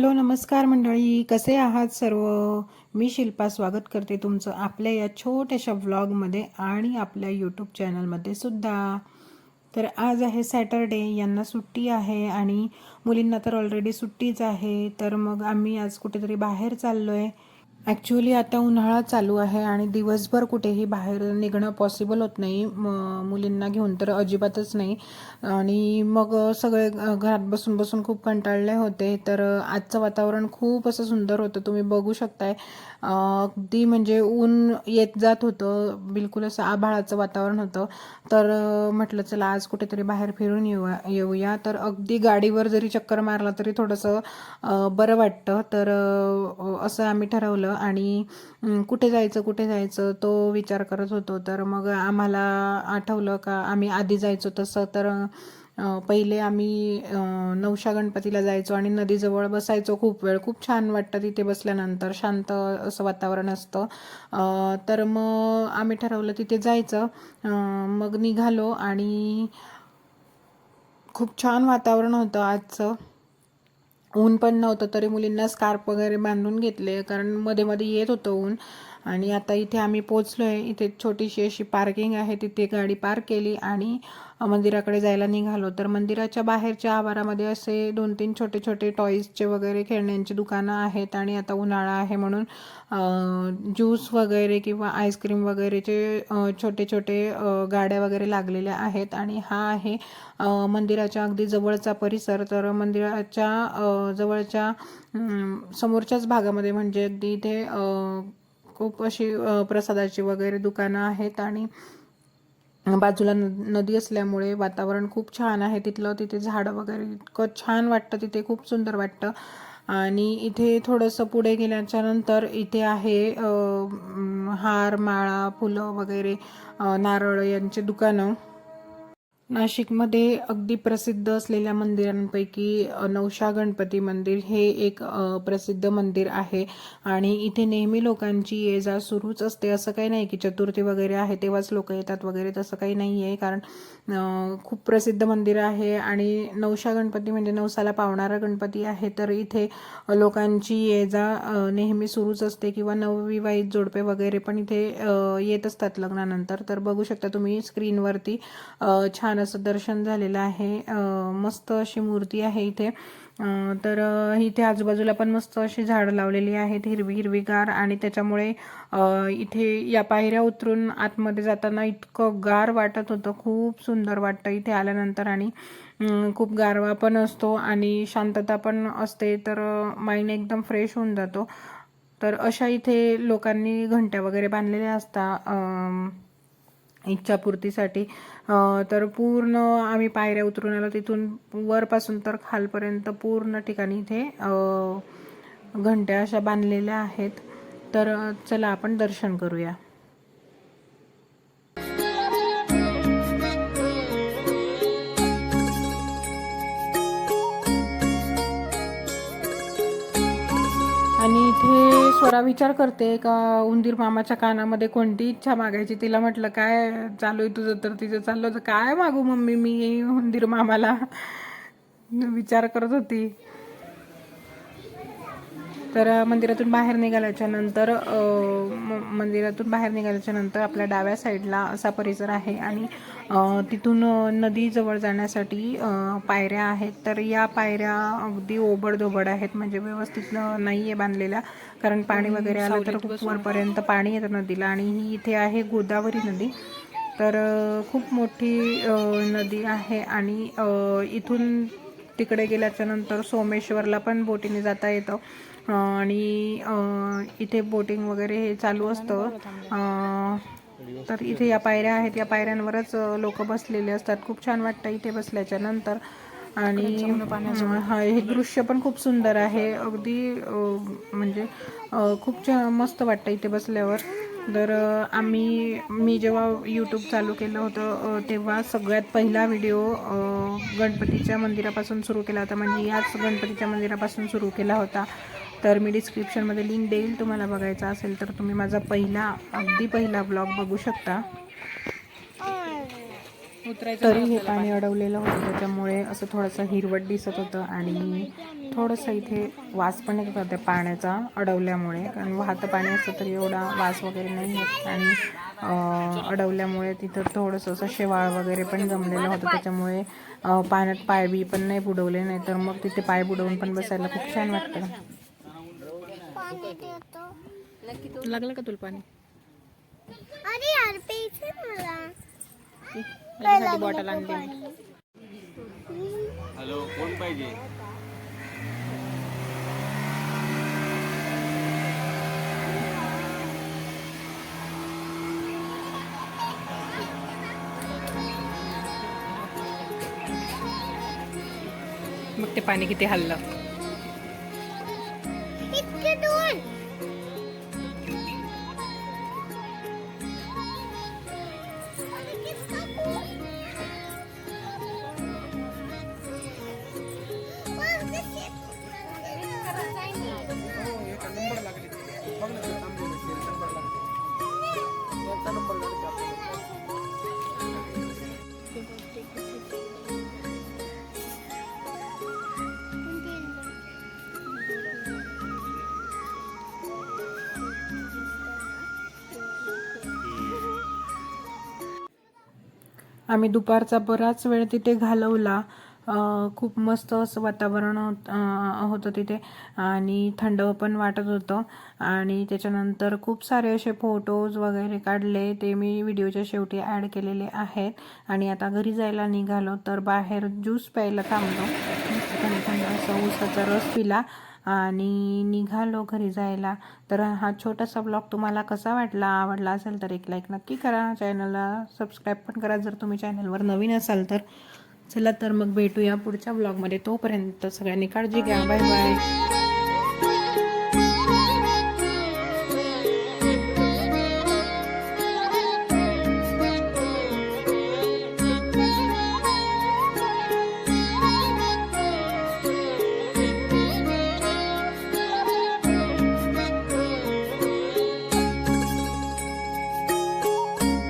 Hello नमस्कार मंडळी. कसे आहात सर्व? मी शिल्पा स्वागत करते तुमचं आपल्या या छोट्याशा व्लॉगमध्ये आणि आपल्या यूट्यूब चॅनलमध्ये सुद्धा. तर आज आहे सॅटरडे यांना सुट्टी आहे आणि मुलींना तर ऑलरेडी सुट्टीच आहे. तर मग आम्ही आज कुठेतरी बाहेर चाललो आहे ॲक्च्युली आता उन्हाळा चालू आहे आणि दिवसभर कुठेही बाहेर निघणं पॉसिबल होत नाही. म मुलींना घेऊन तर अजिबातच नाही. आणि मग सगळे घ- घरात बसून बसून खूप कंटाळले होते. तर आजचं वातावरण खूप असं सुंदर होतं. तुम्ही बघू शकताय. अगदी म्हणजे ऊन येत जात होतं. बिलकुल असं आभाळाचं वातावरण होतं. तर म्हटलं चला आज कुठेतरी बाहेर फिरून येऊया येऊया. तर अगदी गाडीवर जरी चक्कर मारला तरी थोडंसं बरं वाटतं. तर असं आम्ही ठरवलं. आणि कुठे जायचं कुठे जायचं तो विचार करत होतो. तर मग आम्हाला आठवलं का आम्ही आधी जायचो तसं तर पहिले आम्ही नवशा गणपतीला जायचो आणि नदीजवळ बसायचो खूप वेळ. खूप छान वाटतं तिथे बसल्यानंतर. शांत असं वातावरण असतं. तर मग आम्ही ठरवलं तिथे जायचं. मग निघालो आणि खूप छान वातावरण होतं आजचं. ऊन पण नव्हतं तरी मुलींना स्कार्प वगैरे बांधून घेतले. कारण मध्ये मध्ये येत होतं ऊन. आणि आता इथे आम्ही पोचलो आहे इथे छोटीशी अशी पार्किंग आहे. तिथे गाडी पार्क केली आणि मंदिराकडे जायला निघालो. तर मंदिराच्या बाहेरच्या आवारामध्ये असे दोन तीन छोटे छोटे टॉईजचे वगैरे खेळण्यांची दुकानं आहेत आणि आता उन्हाळा आहे म्हणून ज्यूस वगैरे किंवा आईस्क्रीम वगैरेचे छोटे छोटे गाड्या वगैरे लागलेल्या आहेत आणि हा आहे मंदिराच्या अगदी जवळचा परिसर. तर मंदिराच्या जवळच्या समोरच्याच भागामध्ये म्हणजे अगदी इथे खूप अशी प्रसादाची वगैरे दुकानं आहेत आणि बाजूला न- नदी असल्यामुळे वातावरण खूप छान आहे. तिथलं तिथे झाडं वगैरे इतकं छान वाटतं तिथे खूप सुंदर वाटतं. आणि इथे थोडंसं पुढे गेल्याच्यानंतर इथे आहे हार माळा फुलं वगैरे नारळ यांचे दुकानं. नाशिकमध्ये अगदी प्रसिद्ध असलेल्या मंदिरांपैकी नवशा गणपती मंदिर हे एक प्रसिद्ध मंदिर आहे. आणि इथे नेहमी लोकांची ये जा सुरूच असते. असं काही नाही की चतुर्थी वगैरे आहे तेव्हाच लोक येतात वगैरे तसं काही नाही आहे कारण खूप प्रसिद्ध मंदिर आहे आणि नवशा गणपती म्हणजे नवसाला पावणारा गणपती आहे. तर इथे लोकांची ये जा नेहमी सुरूच असते किंवा नवविवाहित जोडपे वगैरे पण इथे येत असतात लग्नानंतर. तर बघू शकता तुम्ही स्क्रीनवरती छान असं दर्शन झालेलं आहे. मस्त अशी मूर्ती आहे इथे. तर इथे आजूबाजूला पण मस्त अशी झाडं लावलेली आहेत. हिरवी हिरवीगार आणि त्याच्यामुळे इथे या पायऱ्या उतरून आतमध्ये जाताना इतकं गार वाटत होतं. खूप सुंदर वाटतं इथे आल्यानंतर आणि खूप गारवा पण असतो आणि शांतता पण असते. तर माइंड एकदम फ्रेश होऊन जातो. तर अशा इथे लोकांनी घंट्या वगैरे बांधलेल्या असतात इच्छापूर्तीसाठी. तर पूर्ण आम्ही पायऱ्या उतरून आलो. तिथून वरपासून तर खालपर्यंत पूर्ण ठिकाणी इथे घंट्या अशा बांधलेल्या आहेत. तर चला आपण दर्शन करूया. इथे विचार करते का उंदीर मामाच्या कानामध्ये कोणती इच्छा मागायची? तिला म्हटलं काय चालू आहे तुझं? तर तिचं चाललं होतं. काय मागू मम्मी? मी उंदीर मामाला. विचार करत होती. तर मंदिरातून बाहेर निघाल्याच्या नंतर मंदिरातून बाहेर निघाल्याच्या नंतर आपल्या डाव्या साईडला असा परिसर आहे आणि तिथून नदीजवळ जाण्यासाठी पायऱ्या आहेत. तर या पायऱ्या अगदी ओबडधोबड आहेत म्हणजे व्यवस्थित नाही आहे बांधलेल्या. कारण पाणी वगैरे आलं तर खूप वरपर्यंत पाणी येतं नदीला आणि ही इथे आहे गोदावरी नदी. तर खूप मोठी नदी आहे आणि इथून तिकडे गेल्याच्यानंतर सोमेश्वरला पण बोटीने जाता येतं. आणि इथे बोटिंग वगैरे हे चालू असतं. तर इथे या पायऱ्या आहेत. या पायऱ्यांवरच लोक बसलेले असतात. खूप छान वाटतं इथे बसल्याच्या नंतर. आणि हा हे दृश्य पण खूप सुंदर आहे. अगदी म्हणजे खूप छान मस्त वाटतं इथे बसल्यावर. तर आम्ही मी जेव्हा यूट्यूब चालू केलं होतं तेव्हा सगळ्यात पहिला व्हिडिओ गणपतीच्या मंदिरापासून सुरू केला होता. म्हणजे याच गणपतीच्या मंदिरापासून सुरू केला होता. तर मी डिस्क्रिप्शनमध्ये लिंक देईल. तुम्हाला बघायचा असेल तर तुम्ही माझा पहिला अगदी पहिला ब्लॉग बघू शकता. तरी हे पाणी अडवलेलं होतं. त्याच्यामुळे असं थोडंसं हिरवट दिसत होतं आणि थोडंसं इथे वास पण येत होता पाण्याचा अडवल्यामुळे. कारण वाहतं पाणी असतं तर एवढा वास वगैरे नाही येत. आणि अडवल्यामुळे तिथं थोडंसं असं शेवाळ वगैरे पण जमलेलं होतं. त्याच्यामुळे पाण्यात पाय बी पण नाही बुडवले. नाही तर मग तिथे पाय बुडवून पण बसायला खूप छान वाटतं. पाणी लागलं का तुला पाणी? अरे यार पैसे मला. बॉटल आणली. हॅलो कोण पाहिजे? मग ते पाणी किती हल्लं. आम्ही दुपारचा बराच वेळ तिथे घालवला. खूप मस्त असं वातावरण होत होतं तिथे आणि थंड पण वाटत होतं. आणि त्याच्यानंतर खूप सारे असे फोटोज वगैरे काढले. ते मी व्हिडिओच्या शेवटी ॲड केलेले आहेत. आणि आता घरी जायला निघालो तर बाहेर ज्यूस प्यायला थांबलो. थंड थंड असा ऊसाचा रस पिला आणि निघालो घरी जायला. तर हा छोटासा ब्लॉग तुम्हाला कसा वाटला आवडला असेल तर एक लाईक नक्की करा. चॅनलला सबस्क्राईब पण करा जर तुम्ही चॅनलवर नवीन असाल तर. चला तर मग भेटूया पुढच्या ब्लॉगमध्ये तोपर्यंत सगळ्यांनी काळजी घ्या. Bye bye